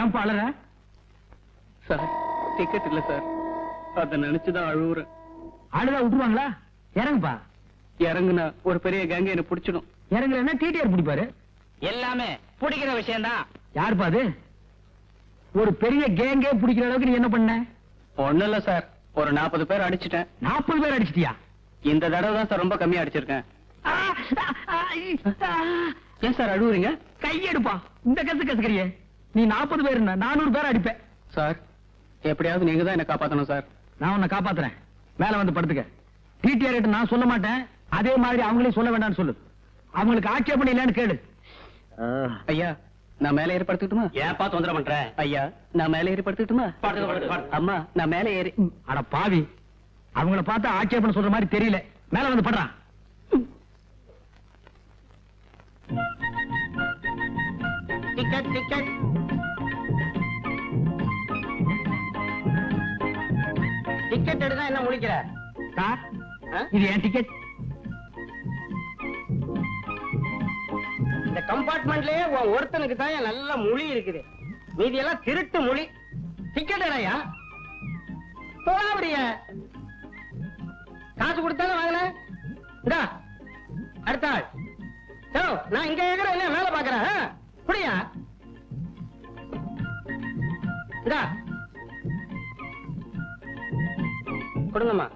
ஏன்பா அழற sir ticket இல்ல சார். அத நினைச்சுதான் அழுவுறேன். அழுதா விட்டுருவாங்களா? இறங்குப்பா. இறங்குனா ஒரு பெரிய கேங்க என்ன பிடிச்சிடும். இறங்குறேன்னா டிடிஆர் பிடிப்பாரு. எல்லாமே பிடிக்கிற விஷயம் தான் யாருப்பா அது? ஒரு பெரிய கேங்கே பிடிக்கிற அளவுக்கு நீ என்ன பண்ண? ஒண்ணும் இல்ல சார். ஒரு நாற்பது பேர் அடிச்சிட்டேன். நாற்பது பேர் அடிச்சிட்டியா? இந்த தடவை தான் சார் ரொம்ப கம்மியா அடிச்சிருக்கேன். ஏன் சார் அழுவுறீங்க? கையெடுப்பா. இந்த கசு கசுக்கிறியே. நீ நாற்பது பேர் நானூறு பேர் அடிப்பேன். சார் எப்படியாவது நீங்க தான் என்ன காப்பாத்தணும் சார். நான் உன்னை காப்பாத்துறேன். மேல வந்து படுத்துக்க. டிடிஆர் கிட்ட நான் சொல்ல மாட்டேன். அதே மாதிரி அவங்களே சொல்ல வேண்டாம்னு சொல்லு. அவங்களுக்கு ஆட்சேபணம் இல்லைன்னு கேளு. ஐயா நான் மேலே ஏறி படுத்துக்கிட்டுமா? ஏன்பா தொந்தரவு பண்ற? ஐயா நான் மேலே ஏறி படுத்துக்கிட்டுமா? படுத்துக்க, படுத்துக்க, படுத்துக்க. அம்மா நான் மேலே ஏறி அட பாவி. அவங்கள பார்த்தா ஆட்சேபணம் சொல்ற மாதிரி தெரியல. மேல வந்து படுறான் டிக்கெட் டிக்கெட் டிக்கெட் எடுத்தா என்ன முழிக்கிற? சார்? இது என் டிக்கெட் இந்த கம்பார்ட்மெண்ட்லயே உன் ஒருத்தனுக்கு தான் நல்ல மொழி இருக்குது. மீதி எல்லாம் திருட்டு மொழி. டிக்கெட் எடையா போறிய காசு கொடுத்தாலும் வாங்கின அடுத்த ஆள். நான் இங்க இருக்கிறேன் என்ன மேல பாக்குறேன்? புரியா இந்தா. கொடுங்கம்மா.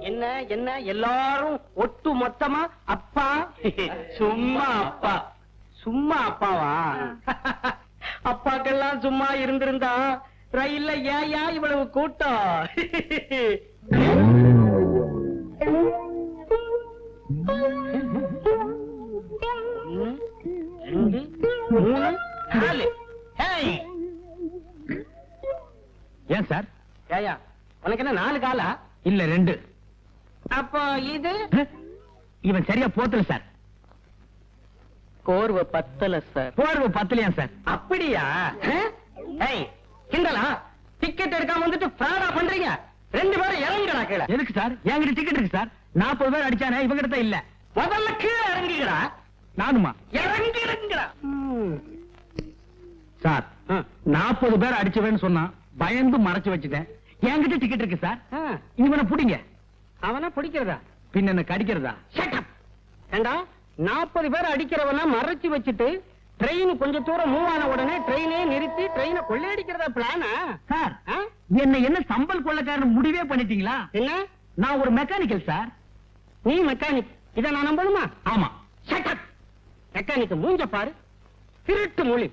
என்ன என்ன எல்லாரும் ஒட்டு மொத்தமா அப்பா? சும்மா அப்பா. சும்மா அப்பாவா? அப்பாக்கெல்லாம் சும்மா இருந்திருந்தா ரயில்ல ஏயா இவ்வளவு கூட்டம். ஏன் சார்? ஏயா உனக்கு என்ன நாலு காலா? இல்ல ரெண்டு. அப்போ இது? இவன் சரியா போத்தல சார். கோர்வை பத்தல சார். போர்வு பத்தலையா சார்? அப்படியா? ஏய் கிண்டலா? டிக்கெட் எடுக்காம வந்துட்டு ஃப்ராடா பண்றீங்க? ரெண்டு பேரும் இறங்குடா கீழே. எதுக்கு சார்? என்கிட்ட டிக்கெட் இருக்கு சார். நாற்பது பேர் அடிச்சானே இவங்க கிட்ட இல்ல. முதல்ல கீழே இறங்குகிறா நானுமா? இறங்கி இறங்குறா சார் நாற்பது பேர் அடிச்சவன்னு சொன்னான் பயந்து மறைச்சு வச்சுட்டேன். என்கிட்ட டிக்கெட் இருக்கு சார். இவனை புடிங்க. அவனா பிடிக்கிறதா? பின்ன என்ன கடிக்கிறதா? ஏண்டா நாற்பது பேர் அடிக்கிறவனா மறைச்சு வச்சுட்டு ட்ரெயின் கொஞ்ச தூரம் மூவ் ஆன உடனே ட்ரெயினே நிறுத்தி ட்ரெயினை கொள்ளையடிக்கிறதா பிளானா சார் என்ன என்ன சம்பல் கொள்ளக்காரன் முடிவே பண்ணிட்டீங்களா? என்ன? நான் ஒரு மெக்கானிக்கல் சார். நீ மெக்கானிக் இத நான் நம்பணுமா? ஆமா. மெக்கானிக் மூஞ்ச பாரு. திருட்டு மொழி.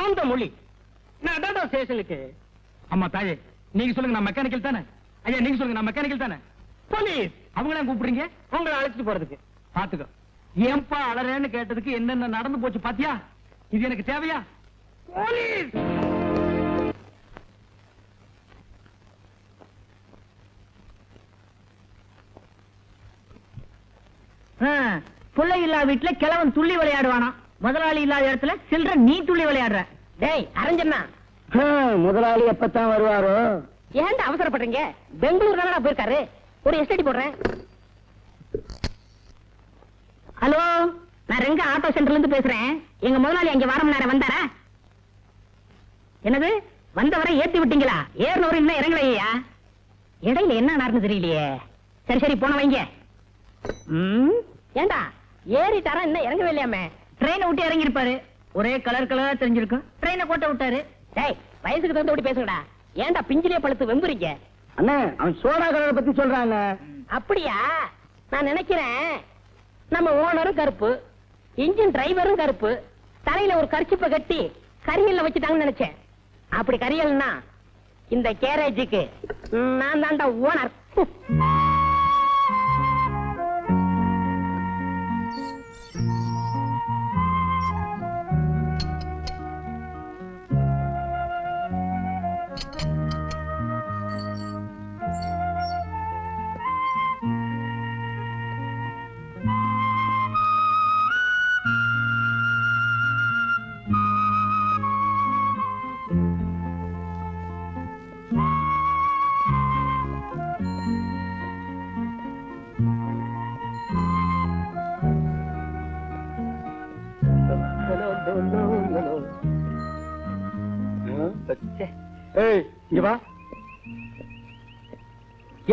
ஆந்த மொழி. நடடா ஸ்டேஷனுக்கு ஆமா தாயே. நீங்க சொல்லுங்க நான் மெக்கானிக்கல் தானே? ஐயா நீங்க சொல்லுங்க நான் மெக்கானிக்கல் தானே? போலீஸ் அவங்கள கூப்பிடுறீங்க? உங்களை அழைச்சிட்டு போறதுக்கு. பாத்துக்கோ. ஏன்பா அலறேன்னு கேட்டதுக்கு என்னென்ன நடந்து போச்சு பாத்தியா? இது எனக்கு தேவையா? போலீஸ்! பிள்ளை இல்லா வீட்டுல கிழவன் துள்ளி விளையாடுவானா? முதலாளி இல்லாத இடத்துல சில்ற நீ துள்ளி விளையாடுற. டேய் அரஞ்சண்ணா. முதலாளி எப்பத்தான் வருவாரோ? ஏன்டா அவசரப்படுறீங்க? பெங்களூர் தானடா போயிருக்காரு. ஒரு எஸ்டடி போடுறேன். ஹலோ நான் ரெங்க ஆட்டோ சென்டர்ல இருந்து பேசுறேன். எங்க முதலாளி அங்க வாரம் நேரம் வந்தாரா? என்னது? வந்தவரை ஏத்தி விட்டீங்களா? ஏறினவரு இன்னும் இறங்கலையா? இடையில என்ன நடந்து தெரியலையே. சரி சரி போன வைங்க. ம், ஏன்டா ஏறிட்டாரா இன்னும் இறங்கவே இல்லையாமே. ட்ரெயினை விட்டு இறங்கி இருப்பாரு ஒரே கலர் கலரா தெரிஞ்சிருக்கும். ட்ரெயினை கோட்டை விட்டாரு. டேய் வயசுக்கு தகுந்த ஓடி பேசுங்கடா. ஏன்டா பிஞ்சிலே பழுத்து வெம்புறீங்க? அண்ணா அவன் சோடா கலரை பத்தி சொல்றாங்க அப்படியா? நான் நினைக்கிறேன் நம்ம ஓனரும் கருப்பு இன்ஜின் டிரைவரும் கருப்பு தலையில ஒரு கர்ச்சிப்பை கட்டி கரியல்ல வச்சுட்டாங்கன்னு நினைச்சேன். அப்படி கரியல்னா இந்த கேரேஜுக்கு நான் தான்டா ஓனர்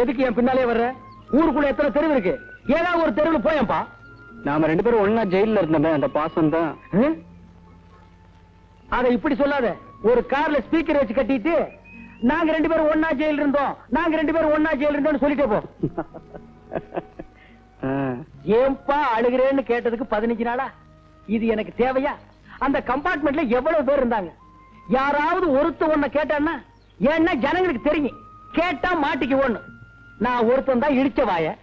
எதுக்கு என் பின்னாலே வர்ற? ஊருக்குள்ள எத்தனை தெருவு இருக்கு? ஏதாவது ஒரு தெருவுல போயேன்பா. நாம ரெண்டு பேரும் ஒண்ணா ஜெயில்ல இருந்தோமே அந்த பாசம் தான்? அத இப்படி சொல்லாத. ஒரு கார்ல ஸ்பீக்கர் வச்சு கட்டிட்டு நாங்க ரெண்டு பேரும் ஒன்னா ஜெயில் இருந்தோம் நாங்க ரெண்டு பேரும் ஒன்னா ஜெயில் இருந்தோம்னு சொல்லிட்டே போ. ஏன்பா அழுகிறேன்னு கேட்டதுக்கு பதினஞ்சு நாளா? இது எனக்கு தேவையா? அந்த கம்பார்ட்மெண்ட்ல எவ்வளவு பேர் இருந்தாங்க? யாராவது ஒருத்த ஒன்ன கேட்டான்னா ஏன்னா ஜனங்களுக்கு தெரியும். கேட்டா மாட்டிக்கு ஒண்ணு நான் ஒருத்தன் தான் இடிச்ச வாய.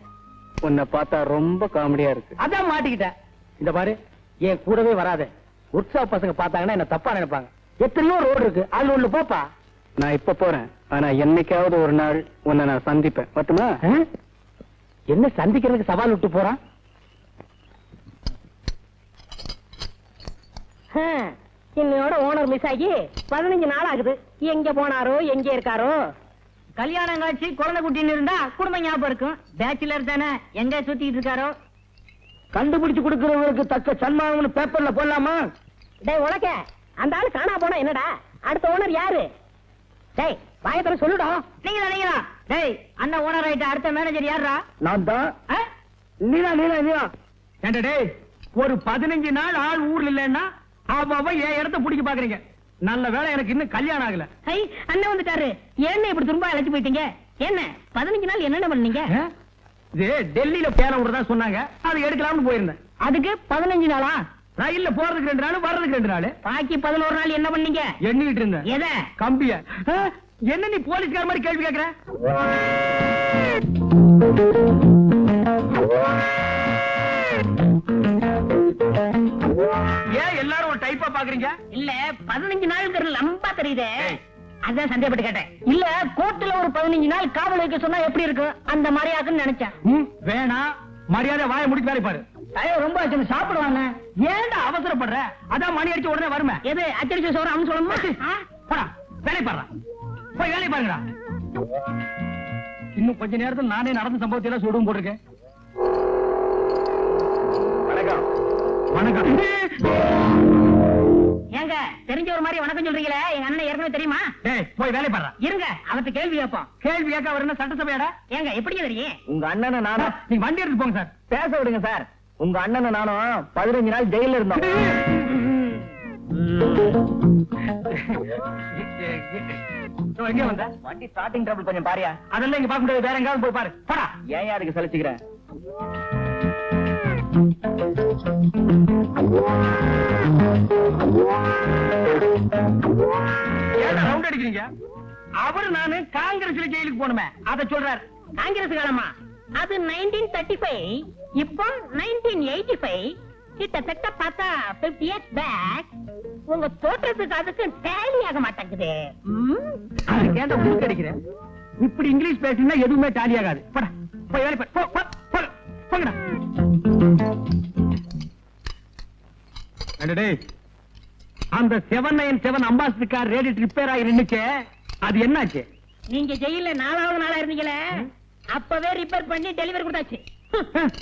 உன்னை பார்த்தா ரொம்ப காமெடியா இருக்கு. அதான் மாட்டிக்கிட்டேன். இந்த பாரு என் கூடவே வராத. உற்சாக பசங்க பார்த்தாங்கன்னா என்ன தப்பா நினைப்பாங்க. எத்தனையோ ரோடு இருக்கு. அதுல ஒண்ணு போப்பா. நான் இப்ப போறேன். ஆனா என்னைக்காவது ஒரு நாள் உன்னை நான் சந்திப்பேன். பட்டுமா ஆ? என்ன சந்திக்கிறதுக்கு சவால் விட்டு போறான்? ஹம், இன்னையோட ஓனர் மிஸ் ஆகி பதினஞ்சு நாள் ஆகுது. எங்க போனாரோ எங்க இருக்காரோ? கல்யாணம் காட்சி குழந்தை குட்டின்னு இருந்தா குடும்பம் ஞாபகம் இருக்கும். பேச்சுலர் தானே எங்க சுத்திட்டு இருக்காரோ? கண்டுபிடிச்சு கொடுக்கறவங்களுக்கு தக்க சன்மானம்னு பேப்பர்ல போடலாமா? டேய் உனக்க அந்த ஆளு காணா போனா என்னடா? அடுத்த ஓனர் யாரு? டேய் வாயத்துல சொல்லுடா. நீங்க நினைக்கிறா டேய் அண்ணன் ஓனர் ஆயிட்ட அடுத்த மேனேஜர் யாரா நான் தான். நீலா நீலா நீலா. ஏண்டா டேய் ஒரு பதினஞ்சு நாள் ஆள் ஊர்ல இல்லைன்னா அவ என் இடத்த பிடிக்க பாக்குறீங்க? நல்ல வேளை எனக்கு இன்னும் கல்யாணம் ஆகல. ஐ அண்ணன் வந்துட்டாரு. என்ன இப்படி திரும்ப அழைச்சு போயிட்டீங்க? என்ன பதினஞ்சு நாள் என்னென்ன பண்ணீங்க? இது டெல்லியில பேர விடுறதா சொன்னாங்க. அது எடுக்கலாம்னு போயிருந்தேன். அதுக்கு பதினஞ்சு நாளா? ரயில்ல போறதுக்கு ரெண்டு நாள் வர்றதுக்கு ரெண்டு நாள். பாக்கி பதினோரு நாள் என்ன பண்ணீங்க? எண்ணிட்டு இருந்தேன். எதை? கம்பிய? என்ன நீ போலீஸ்கார மாதிரி கேள்வி கேக்குற? ஏன் எல்லாரும் ஒரு டைப்பா பாக்குறீங்க? இல்ல பதினஞ்சு நாள் லம்பா தெரியுதே. அதான் சந்தேகப்பட்டு கேட்டேன். இல்ல கோர்ட்டுல ஒரு பதினஞ்சு நாள் காவல் வைக்க சொன்னா எப்படி இருக்கும்? அந்த மாதிரி ஆகுன்னு நினைச்சேன். ம், வேணாம் மரியாதை வாயை முடிச்சு வேலை பாரு. ஐயோ ரொம்ப ஆச்சு சாப்பிடுவாங்க. ஏன்டா அவசரப்படுற? அதான் மணி அடிச்ச உடனே வருமே. எது அச்சடிச்ச சோறு அவனு சொல்லணுமா? போடா வேலை பாருடா. போய் வேலை பாருங்கடா. இன்னும் கொஞ்ச நேரத்தில் நானே நடந்த சம்பவத்தை எல்லாம் சுடும் போட்டிருக்கேன். வணக்கம். ஏங்க தெரிஞ்ச ஒரு மாதிரி வணக்கம் சொல்றீங்களே? எங்க அண்ணன் ஏற்கனவே தெரியுமா? டேய் போய் வேலை பாருடா இருங்க அவர்ட்ட கேள்வி கேட்போம். கேள்வி கேட்க அவர் என்ன சட்டசபையாடா? ஏங்க எப்படி தெரியும்? உங்க அண்ணனை நானும் நீங்க வண்டி எடுத்து போங்க சார். பேச விடுங்க சார். உங்க அண்ணனை நானும் பதினஞ்சு நாள் ஜெயில இருந்தோம். எங்க வந்த? வண்டி ஸ்டார்டிங் ட்ரபிள் கொஞ்சம் பாரியா. அதெல்லாம் இங்க பார்க்க முடியாது. வேற எங்காவது போய் பாரு. போடா. ஏன் யாருக்கு சலிச்சுக்கிறேன் ரவுண்ட் அடிக்கிறீங்க? அவரு நானு காங்கிரஸ்ல ஜெயிலுக்கு போனுமே அத சொல்றாரு. காங்கிரஸ் காலமா? அது 1935 இப்போ 1985 கிட்டத்தட்ட பார்த்தா 50 இயர்ஸ் பேக் உங்க தோற்றத்துக்கு அதுக்கு டேலி ஆக மாட்டேங்குது. ம்? அதுக்கு ஏன்டா முழுக்க அடிக்கிறேன் இப்படி இங்கிலீஷ் பேசினா எதுவுமே டாலி ஆகாது. போடா போய் வேலை பாரு அந்த seven nine seven ambassador car radiator repair ஆகி நின்னுச்சே. அது என்னாச்சு? நீங்க ஜெயில நாலாவது நாளா இருந்தீங்களே? அப்பவே ரிப்பேர் பண்ணி டெலிவரி கொடுத்தாச்சு.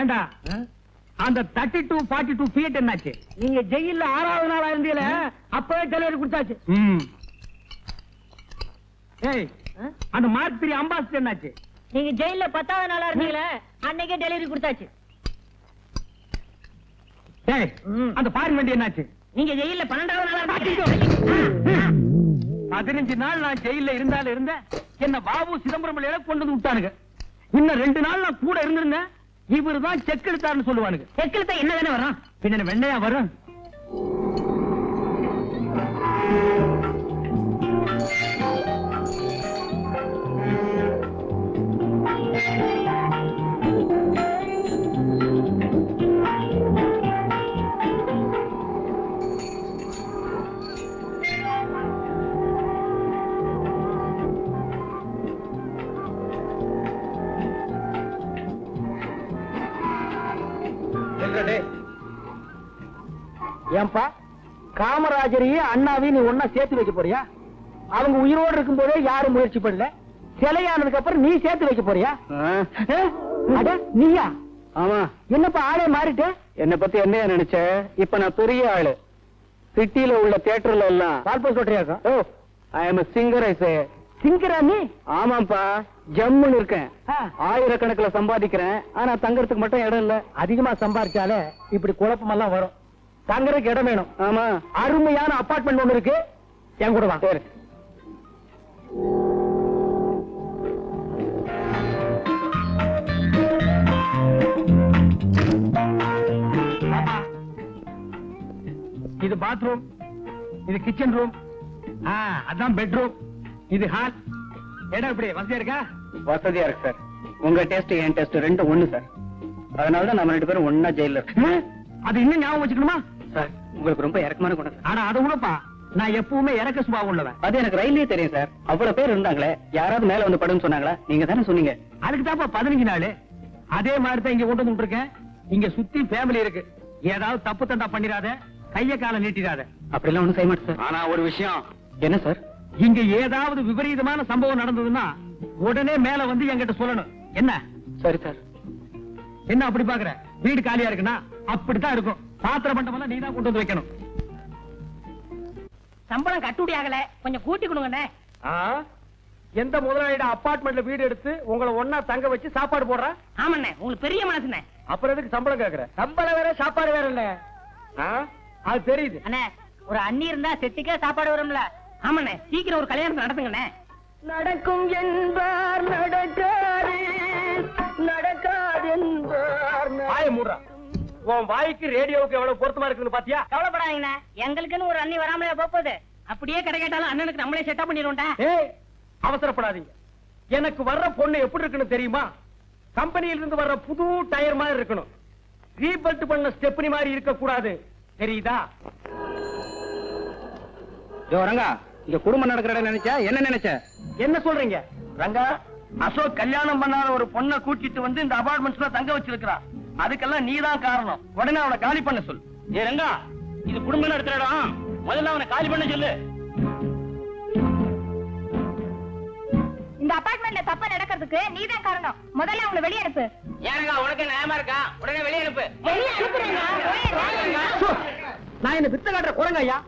ஏண்டா? அந்த thirty two forty two feet என்னாச்சு? நீங்க ஜெயில ஆறாவது நாளா இருந்தீல அப்பவே டெலிவரி கொடுத்தாச்சு. ஏய் அந்த மார்க் த்ரீ அம்பாசிடர் என்னாச்சு? நீங்க ஜெயில பத்தாவது நாளா இருந்தீங்களே அன்னைக்கே டெலிவரி கொடுத்தாச்சு. அந்த ஃபாரின் வண்டி என்னாச்சு? நீங்க ஜெயில பன்னெண்டாவது நாளா பதினஞ்சு நாள் நான் ஜெயில இருந்தாலும் இருந்தேன் என்ன பாபு சிதம்பரம் கொண்டு வந்து விட்டானுங்க. இன்னும் ரெண்டு நாள் நான் கூட இருந்திருந்தேன். இவரு தான் செக் எடுத்தாருன்னு சொல்லுவானுங்க. செக்கில் என்ன தானே வரும். பின்ன வெண்ணையா வரும். ஏன்பா காமராஜரையும் அண்ணாவையும் நீ ஒன்னா சேர்த்து வைக்க போறியா? அவங்க உயிரோடு இருக்கும் போதே யாரும் முயற்சி பண்ணல. சிலையானதுக்கு அப்புறம் நீ சேர்த்து வைக்க போறியா? அட நீயா? ஆமா. என்னப்பா ஆளே மாறிட்ட? என்ன பத்தி என்ன நினைச்ச? இப்ப நான் பெரிய ஆளு. சிட்டில உள்ள தியேட்டர்ல எல்லாம். ஓட்டுறியாக்கும் ஓ ஐ எம் சிங்கர் ஐசே சிங்கரா நீ ஆமாப்பா ஜம்முன்னு இருக்கேன். ஆயிரக்கணக்கில் சம்பாதிக்கிறேன். ஆனா தங்கறதுக்கு மட்டும் இடம் இல்ல. அதிகமா சம்பாரிச்சாலே இப்படி குழப்பமெல்லாம் வரும். தங்குறதுக்கு இடம் வேணும். ஆமா. அருமையான அபார்ட்மெண்ட் ஒண்ணு இருக்கு. என் கூட வா. சரி. இது பாத்ரூம் இது கிச்சன் ரூம் அதான் பெட்ரூம் இது ஹால் இடம் எப்படி? வசதியா இருக்கா? வசதியா இருக்கு சார் உங்க டேஸ்ட் என் டேஸ்ட் ரெண்டும் ஒண்ணு சார் அதனால தான் நம்ம ரெண்டு பேரும் ஒண்ணா ஜெயில இருக்கோம். ஹம்? அது இன்னும் ஞாபகம் வச்சுக்கணுமா? சார் உங்களுக்கு ரொம்ப இறக்கமான குணம் ஆனா அதை விடப்பா நான் எப்பவுமே இறக்க சுபாவம் உள்ளவன். அது எனக்கு ரயிலே தெரியும் சார் அவ்வளவு பேர் இருந்தாங்களே யாராவது மேல வந்து படுன்னு சொன்னாங்களா? நீங்க தானே சொன்னீங்க. அதுக்கு தான்ப்பா பதினஞ்சு நாள். அதே மாதிரி தான் இங்க கொண்டு வந்து இருக்கேன் இங்க சுத்தி ஃபேமிலி இருக்கு. ஏதாவது தப்பு தண்டா பண்ணிடாத. கைய காலை நீட்டிடாத. அப்படிலாம் ஒண்ணும் செய்ய மாட்டேன் சார் ஆனா ஒரு விஷயம். என்ன சார் இங்க ஏதாவது விபரீதமான சம்பவம் நடந்ததுன்னா உடனே மேல வந்து என்கிட்ட சொல்லணும். என்ன? சரி சார். என்ன அப்படி பாக்குற? வீடு காலியா இருக்குன்னா அப்படித்தான் இருக்கும். பாத்திர பண்டமெல்லாம் நீ தான் கொண்டு வந்து வைக்கணும். சம்பளம் கட்டுப்படி ஆகல. கொஞ்சம் கூட்டி கொடுங்கண்ணே எந்த முதலாளியோட அபார்ட்மெண்ட்ல வீடு எடுத்து உங்களை ஒன்னா தங்க வச்சு சாப்பாடு போடுறா? ஆமாண்ணே உங்களுக்கு பெரிய மனசுண்ணே. அப்புறம் எதுக்கு சம்பளம் கேக்குற? சம்பளம் வேற சாப்பாடு வேற இல்ல அது தெரியுது. அண்ணே ஒரு அண்ணி இருந்தா செட்டுக்கே சாப்பாடு வரும்ல. ஆமாண்ணே சீக்கிரம் ஒரு கல்யாணம் நடத்துங்கண்ணே. நடக்கும் என்பார் நடக்காது நடக்காது என்பார் வாய மூடுறா. உன் வாய்க்கு ரேடியோவுக்கு எவ்வளவு பொருத்தமா இருக்குன்னு பாத்தியா? கவலைப்படாதீங்கண்ணே எங்களுக்குன்னு ஒரு அண்ணி வராமலே போகுது அப்படியே கடை கேட்டாலும் அண்ணனுக்கு நம்மளே செட்டப் பண்ணிடுவோம்டா. ஏய் அவசரப்படாதீங்க. எனக்கு வர்ற பொண்ணு எப்படி இருக்குன்னு தெரியுமா? கம்பெனியில இருந்து வர்ற புது டயர் மாதிரி இருக்கணும். ரீபல்ட் பண்ண ஸ்டெப்னி மாதிரி இருக்க கூடாது தெரியுதா? யோ ரங்கா. இங்க குடும்பம் நடக்கிற இடம் நினைச்சா என்ன நினைச்ச? என்ன சொல்றீங்க? ரங்கா அசோக் கல்யாணம் பண்ணாத ஒரு பொண்ணை கூட்டிட்டு வந்து இந்த அபார்ட்மெண்ட்ஸ்ல தங்க வச்சிருக்கான் அதுக்கெல்லாம் நீதான் காரணம். உடனே அவனை காலி பண்ண சொல்லு. ஏ ரங்கா இது குடும்பம் நடத்துற இடம். முதல்ல அவனை காலி பண்ண சொல்லு. இந்த அபார்ட்மெண்ட்ல தப்பா நடக்கிறதுக்கு நீதான் காரணம். முதல்ல அவங்களை வெளியே அனுப்பு. ஏனுங்க உனக்கு நியாயமா இருக்கா? உடனே வெளியே அனுப்பு. வெளியே அனுப்புறேங்க போயிடுறேன். நான் என்ன வித்த காட்டுற குரங்க ஐயா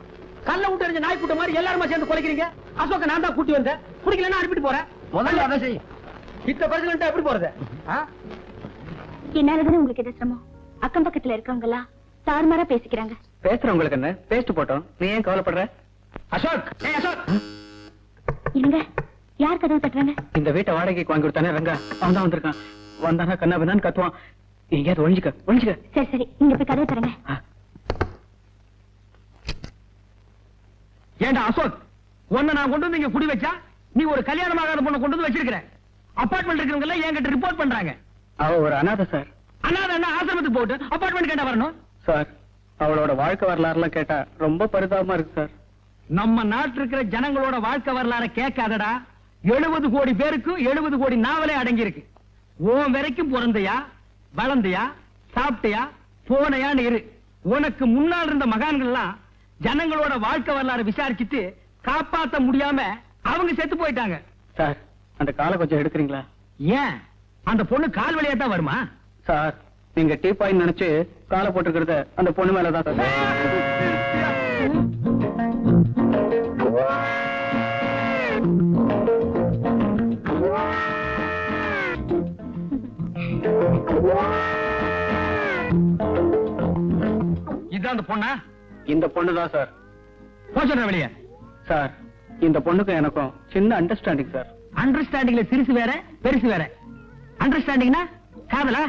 கல்ல விட்டு எறிஞ்ச நாய் கூட்ட மாதிரி எல்லாருமா சேர்ந்து குலைக்கிறீங்க? அசோக்க நான் தான் கூட்டி வந்தேன். குடிக்கலன்னா அனுப்பிட்டு போறேன். முதல்ல அதை செய். இத்த பிரசிடண்டா எப்படி போறது? என்னாலதானே உங்களுக்கு எது சிரமம்? அக்கம் பக்கத்துல இருக்கவங்க எல்லாம் தாறுமாறா பேசிக்கிறாங்க. பேசுறவங்களுக்கு என்ன? பேஸ்ட் போட்டோம். நீ ஏன் கவலைப்படுற? அசோக்! ஏய் அசோக்! இருங்க. யார் கதவு தட்டுறாங்க? இந்த வீட்டை வாடகைக்கு வாங்கி கொடுத்தானே ரங்கா? அவன் தான் வந்திருக்கான். வந்தானா கண்ணா பின்னான்னு கத்துவான். எங்கேயாவது ஒழிஞ்சுக்க ஒழிஞ்சுக்க. சரி சரி. நீங்க போய் கதவு தரங்க ஏண்டா அசோக் உன்னை நான் கொண்டு வந்து இங்க குடி வச்சா நீ ஒரு கல்யாணமாகாத பொண்ணை கொண்டு வந்து வச்சிருக்கிற. அபார்ட்மெண்ட் இருக்கிறவங்க எல்லாம் என்கிட்ட ரிப்போர்ட் பண்றாங்க? அவ ஒரு அனாதை சார். அண்ணா அண்ணா ஆசிரமத்துக்கு போட்டு அபார்ட்மெண்ட் கேட்டா வரணும்? சார் அவளோட வாழ்க்கை வரலாறுலாம் கேட்டா ரொம்ப பரிதாபமா இருக்கு சார். நம்ம நாட்டு இருக்கிற ஜனங்களோட வாழ்க்கை வரலாற கேட்காதடா. எழுபது கோடி பேருக்கு எழுபது கோடி நாவலே அடங்கி இருக்கு உன் வரைக்கும் பிறந்தையா வளர்ந்தையா சாப்பிட்டியா போனையான்னு இரு. உனக்கு முன்னால் இருந்த மகான்கள் எல்லாம் ஜனங்களோட வாழ்க்கை வரலாறு விசாரிச்சுட்டு காப்பாத்த முடியாம அவங்க செத்து போயிட்டாங்க. சார் அந்த காலை கொஞ்சம் எடுக்கிறீங்களா? ஏன்? அந்த பொண்ணு கால் வழியா தான் வருமா? சார் நீங்க டீ பாயிண்ட் நினைச்சு காலை போட்டுக்கிறது அந்த பொண்ணு மேலதான் சார். இதுதான் அந்த பொண்ணா? இந்த பொண்ணு தான் சார் போச்சுடுற வெளியே. சார் இந்த பொண்ணுக்கும் எனக்கும் சின்ன அண்டர்ஸ்டாண்டிங் சார். அண்டர்ஸ்டாண்டிங்ல சிறுசு வேற பெருசு வேற. அண்டர்ஸ்டாண்டிங்னா காதலா?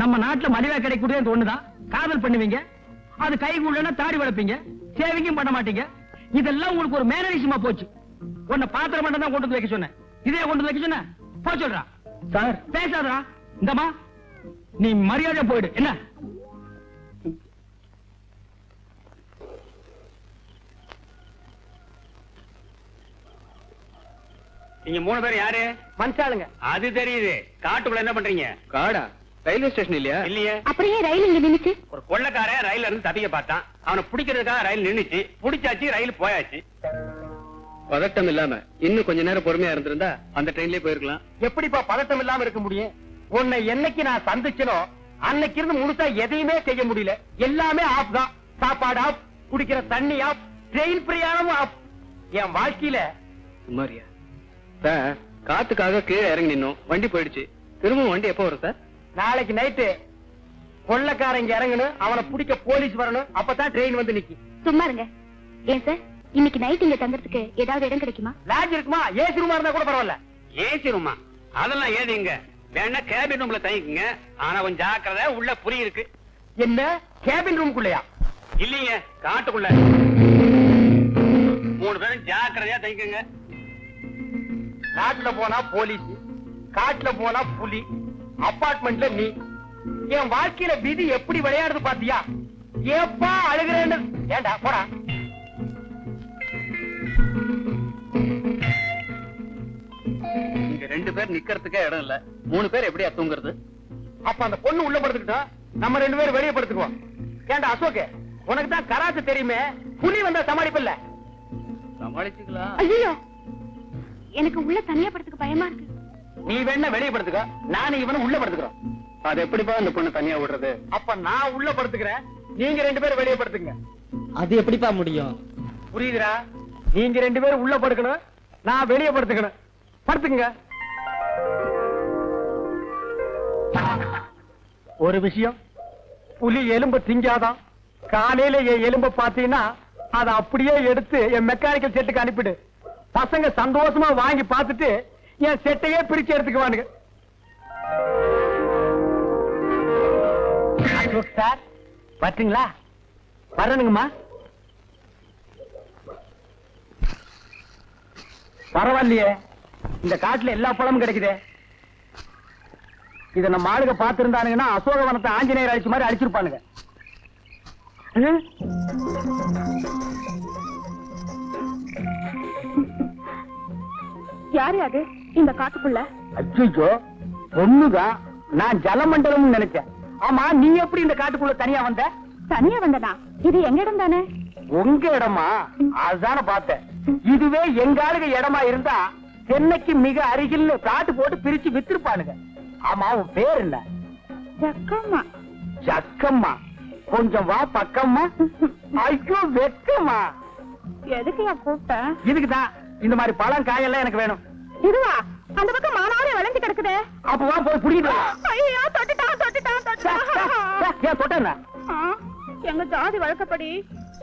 நம்ம நாட்டுல மலிவா கிடைக்கக்கூடிய அந்த ஒண்ணுதான். காதல் பண்ணுவீங்க அது கைக்குள்ளனா தாடி வளர்ப்பீங்க சேவிங்கும் பண்ண மாட்டீங்க. இதெல்லாம் உங்களுக்கு ஒரு மேனரிசமா போச்சு. உன்னை பாத்திரம் மட்டும் தான் கொண்டு வைக்க சொன்னேன். இதே கொண்டு வைக்க சொன்ன போ சொல்றா. சார். பேசாதடா. இந்தமா நீ மரியாதை போயிடு. என்ன? நீங்க மூணு பேர் யாரு? மனுஷாளுங்க. அது தெரியுது. காட்டுக்குள்ள என்ன பண்றீங்க? காடா? ரயில்வே ஸ்டேஷன் இல்லையா? இல்லையே. அப்படியே ரயில் இங்க நின்னுச்சு. ஒரு கொள்ளக்காரன் ரயில்ல இருந்து தப்பிக்க பார்த்தான். அவனை பிடிக்கிறதுக்காக ரயில் நின்னுச்சு. பிடிச்சாச்சு ரயில் போயாச்சு. பதட்டம் இல்லாம இன்னும் கொஞ்ச நேரம் பொறுமையா இருந்திருந்தா அந்த ட்ரெயின்லயே போயிருக்கலாம். எப்படிப்பா பதட்டம் இல்லாம இருக்க முடியும்? உன்னை என்னைக்கு நான் சந்திச்சனோ அன்னைக்கு இருந்து முழுசா எதையுமே செய்ய முடியல. எல்லாமே ஆஃப் தான். சாப்பாடு ஆஃப் குடிக்கிற தண்ணி ஆப் ட்ரெயின் பிரயாணமும் ஆப் என் வாழ்க்கையில சுமாரியா சார் காத்துக்காக கீழே இறங்கி நின்னோம். வண்டி போயிடுச்சு. திரும்ப வண்டி எப்போ வரும் சார்? நாளைக்கு நைட்டு கொள்ளக்காரன் இங்க இறங்கணும். அவனை பிடிக்க போலீஸ் வரணும். அப்பதான் ட்ரெயின் வந்து நிக்கி சும்மா இருங்க. ஏன் சார்? இன்னைக்கு நைட் இங்க தங்கறதுக்கு ஏதாவது இடம் கிடைக்குமா? லாட்ஜ் இருக்குமா? ஏசி ரூமா இருந்தா கூட பரவாயில்ல. ஏசி ரூமா அதெல்லாம் ஏதிங்க வேணா கேபின் ரூம்ல தங்கிக்குங்க. ஆனா கொஞ்சம் ஜாக்கிரதை உள்ள புரி இருக்கு. என்ன? கேபின் ரூமுக்குள்ளயா இல்லீங்க காட்டுக்குள்ள. மூணு பேரும் ஜாக்கிரதையா தங்கிக்குங்க. நாட்டுல போனா போலீஸ் காட்டுல போனா புலி அபார்ட்மெண்ட்ல நீ. என் வாழ்க்கையில விதி எப்படி விளையாடுது பாத்தியா? ஏப்பா அழுகிறேன்னு. ஏண்டா போடா. இங்க ரெண்டு பேர் நிக்கிறதுக்கே இடம் இல்ல. மூணு பேர் எப்படியா தூங்குறது? அப்ப அந்த பொண்ணு உள்ள படுத்துக்கிட்டோம் நம்ம ரெண்டு பேரும் வெளியே படுத்துக்குவோம். ஏண்டா அசோக் உனக்கு தான் கராத்து தெரியுமே? புலி வந்தா சமாளிப்பில்ல? சமாளிச்சுக்கலாம். ஐயோ எனக்கு உள்ள தனியா படுத்துக்க பயமா இருக்கு. நீ வேணா வெளியே படுத்துக்க. நானும் இவனும் உள்ள படுத்துக்கிறோம். அது எப்படிப்பா அந்த பொண்ணு தனியா விடுறது? அப்ப நான் உள்ள படுத்துக்கிறேன். நீங்க ரெண்டு பேரும் வெளியே படுத்துங்க. அது எப்படிப்பா முடியும்? புரியுதுடா? நீங்க ரெண்டு பேரும் உள்ள படுக்கணும். நான் வெளியே படுத்துக்கணும். படுத்துங்க ஒரு விஷயம் புலி எலும்பு திங்காதான். காலையில என் எலும்ப பாத்தீங்கன்னா அதை அப்படியே எடுத்து என் மெக்கானிக்கல் செட்டுக்கு அனுப்பிடு. பசங்க சந்தோஷமா வாங்கி பார்த்துட்டு என் செட்டையே பிரிச்சு எடுத்துக்குவானுங்க. சார் வரட்டுங்களா? வரணுங்கம்மா. பரவாயில்லையே. இந்த காட்டுல எல்லா பழமும் கிடைக்குதே. இத நம்ம ஆளுங்க பாத்துருந்தானுங்கன்னா அசோகவனத்தை ஆஞ்சநேயர் அழிச்ச மாதிரி அழிச்சிருப்பானுங்க யாரு அது? இந்த காட்டுக்குள்ள? அச்சோ பொண்ணுதான் நான் ஜலமண்டலம்னு நினைச்சேன். ஆமா நீ எப்படி இந்த காட்டுக்குள்ள தனியா வந்த? தனியா வந்தனா இது எங்க இடம் தானே? உங்க இடமா? அதுதானே பார்த்தேன். இதுவே எங்க இடமா இருந்தா சென்னைக்கு மிக அருகில் காட்டு போட்டு பிரிச்சு வித்திருப்பானுங்க. ஆமா உன் பேர் என்ன? ஜக்கம்மா. ஜக்கம்மா. கொஞ்சம் வா பக்கம்மா. ஐயோ வெக்கம்மா. எதுக்கு இதுக்குதான் இந்த மாதிரி பழம் காயெல்லாம் எனக்கு வேணும். இதுவா? அந்த பக்கம் மானாவே விளைஞ்சு கிடக்குதே. அப்ப வா. போய் புடிக்கிட்டு. ஐயோ தொட்டுட்டான் தொட்டுட்டான் சே, ஏன் தொட்டேன்னா ஆ, எங்க ஜாதி வழக்கப்படி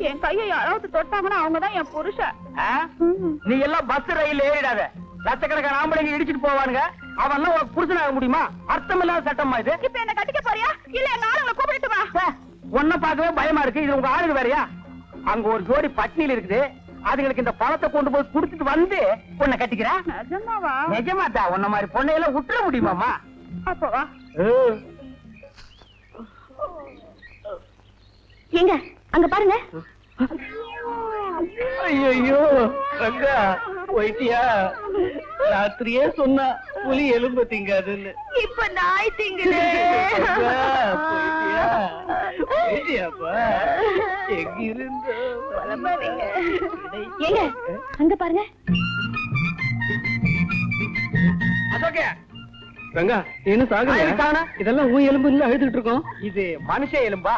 என் கையை யாராவது தொட்டாங்கன்னா அவங்கதான் என் புருஷன். நீ எல்லாம் பஸ் ரயில் ஏறிடாத. லட்சக்கணக்கான ஆம்பளைங்க இடிச்சிட்டு போவானுங்க. அவன்லாம் உனக்கு புருஷனாக முடியுமா? அர்த்தம் இல்லாத சட்டமா இது. இப்ப என்ன கட்டிக்க போறியா? இல்ல எங்க ஆளுங்களை கூப்பிட்டு வா. சே, உன்னை பார்க்கவே பயமா இருக்கு. இது உங்க ஆளுங்க வேறயா? அங்க ஒரு ஜோடி பட்னியில் இருக்குது. அதுங்களுக்கு இந்த பழத்தை கொண்டு போய் குடுத்துட்டு வந்து உன்னை கட்டிக்கிறேன் நிஜமாவா? நிஜமாத்தா உன்ன மாதிரி பொண்ணையெல்லாம் விட்டுற முடியுமாமா அப்ப வா. எங்க? அங்க பாருங்க. ஐயோ ரங்கா போயிட்டியா? ராத்திரியே சொன்னா புலி எலும்பு திங்காதுன்னு. இப்ப நாய் திங்குது. போயிட்டியா? அங்க பாருங்க. ரங்கா என்ன? இதெல்லாம் உன் எலும்பு இல்ல அழுதுட்டு இருக்கோம். இது மனுஷ எலும்பா?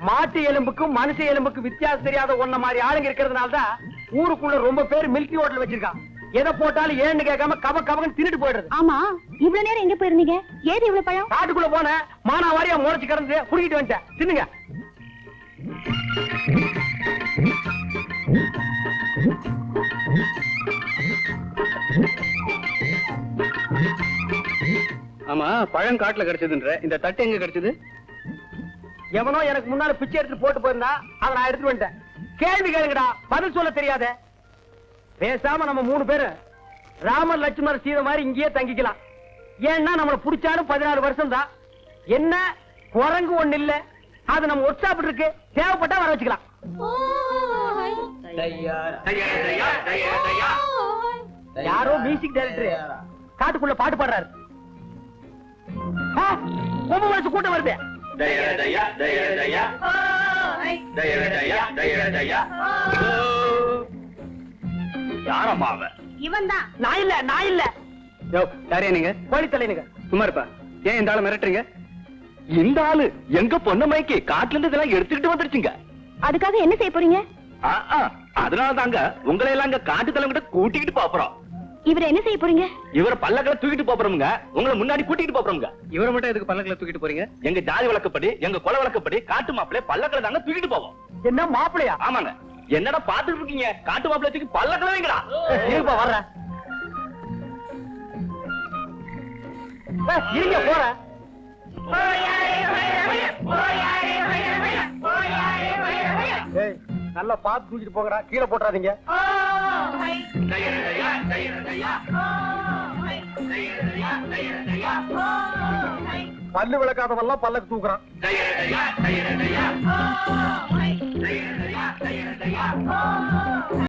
மாட்டு எலும்புக்கும் மனுஷ எலும்புக்கும் வித்தியாசம் தெரியாத ஒன்ன மாதிரி ஆளுங்க இருக்கிறதுனால தான் ஊருக்குள்ள ரொம்ப பேர் மில்கி ஹோட்டல் வச்சிருக்கான் எதை போட்டாலும் ஏன்னு கேட்காம கவ கவகன்னு தின்னுட்டு போயிடுறது. ஆமா இவ்வளவு நேரம் எங்க போயிருந்தீங்க? ஏது இவ்வளவு பழம்? காட்டுக்குள்ள போன மானாவாரியா முறைச்சு கிடந்து புடிக்கிட்டு வந்துட்டேன். தின்னுங்க. ஆமா பழம் காட்டுல கிடைச்சதுன்ற. இந்த தட்டு எங்க கிடைச்சது? எவனோ எனக்கு முன்னால பிச்சை எடுத்து போட்டு போயிருந்தா அதை நான் எடுத்துட்டு வந்துட்டேன். கேள்வி கேளுங்கடா பதில் சொல்ல தெரியாத. பேசாம நம்ம மூணு பேரு ராமர் லட்சுமணர் சீதை மாதிரி இங்கேயே தங்கிக்கலாம். ஏன்னா நம்மள புடிச்சாலும் பதினாறு வருஷம் தான் என்ன? குரங்கு ஒண்ணு இல்ல. அது நம்ம ஒர்க் ஷாப் இருக்கு. தேவைப்பட்டா வர வச்சுக்கலாம். தையா, தையா, தையா, தையா. யாரோ மியூசிக் டைரக்டர் காட்டுக்குள்ள பாட்டு பாடுறாரு. ஆ, கொம்பு வயசு கூட்டம் வருது. தையா, தையா, தையா. தையா, தையா, தையா, தையா. யாரம்மா அவன் இவன் தான் நான் இல்ல நான் இல்ல. யோ யாரையா நீங்க? கோழி தலைனுங்க சும்மா இருப்பா. ஏன் இந்த ஆளை மிரட்டுறீங்க? இந்த ஆளு எங்க பொண்ணமைக்கு காட்டுல இருந்து இதெல்லாம் எடுத்துக்கிட்டு வந்துருச்சுங்க. அதுக்காக என்ன செய்ய போறீங்க? அதனால தாங்க உங்களை எல்லாம் இங்க காட்டு தலைவங்கிட்ட கூட்டிக்கிட்டு போறோம். இவரை என்ன செய்ய போறீங்க? இவர பல்லக்களை தூக்கிட்டு போறோமுங்க. உங்களை முன்னாடி கூட்டிட்டு போறோமுங்க. இவரை மட்டும் எதுக்கு பல்லக்கில் தூக்கிட்டு போறீங்க? எங்க ஜாதி வழக்கப்படி எங்க கொலை வழக்கப்படி காட்டு மாப்பிள்ளை பல்லக்களை தாங்க தூக்கிட்டு போவோம். என்ன மாப்பிளையா ஆமாங்க. என்னடா பாத்துட்டு இருக்கீங்க? காட்டு மாப்பிள்ளை தூக்கி பல்லக்களை வைங்கடா இருப்பா வர்றேன் ஏய், இருங்க ஏய், நல்லா பார்த்து தூக்கிட்டு போங்கடா. கீழே போட்டுறாதீங்க. மல்லு விளக்காதவெல்லாம் பல்லக்கு தூக்குறான்